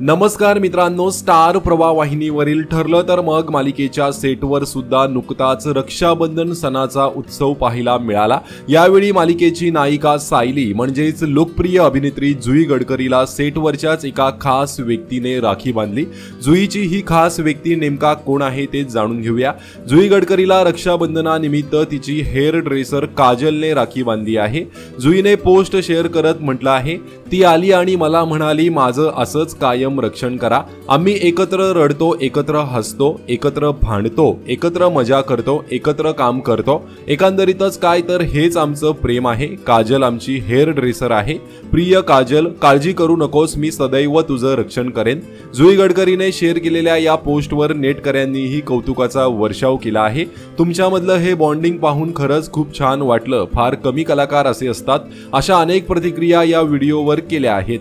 नमस्कार मित्रांनो स्टार प्रवाह वाहिनीवरील ठरलं तर मग मालिकेच्या सेटवर सुद्धा नुकताच रक्षाबंधन सणाचा उत्सव पाहायला मिळाला. यावेळी मालिकेची नायिका सायली म्हणजेच लोकप्रिय अभिनेत्री जुई गडकरीला सेटवरच्याच एका खास व्यक्तीने राखी बांधली. जुईची ही खास व्यक्ती नेमका कोण आहे ते जाणून घेऊया. जुई गडकरीला रक्षाबंधनानिमित्त तिची हेअर ड्रेसर काजलने राखी बांधली आहे. जुईने पोस्ट शेअर करत म्हटलं आहे ती आली आणि मला म्हणाली माझं असंच कायम रक्षण करा. आम्ही एकत्र रडतो एकत्र हसतो एकत्र भांडतो एकत्र मजा करतो एकत्र काम करतो. एकंदरीतच काय तर हेच आमचं प्रेम आहे. काजल आमची हेअर ड्रेसर आहे. प्रिय काजल काळजी करू नकोस मी सदैव तुझं रक्षण करेन. जुई गडकरीने शेअर केलेल्या या पोस्टवर नेटकऱ्यांनीही कौतुकाचा वर्षाव केला आहे. तुमच्यामधलं हे बॉन्डिंग पाहून खरंच खूप छान वाटलं. फार कमी कलाकार असे असतात. अशा अनेक प्रतिक्रिया या व्हिडिओवर केल्या आहेत.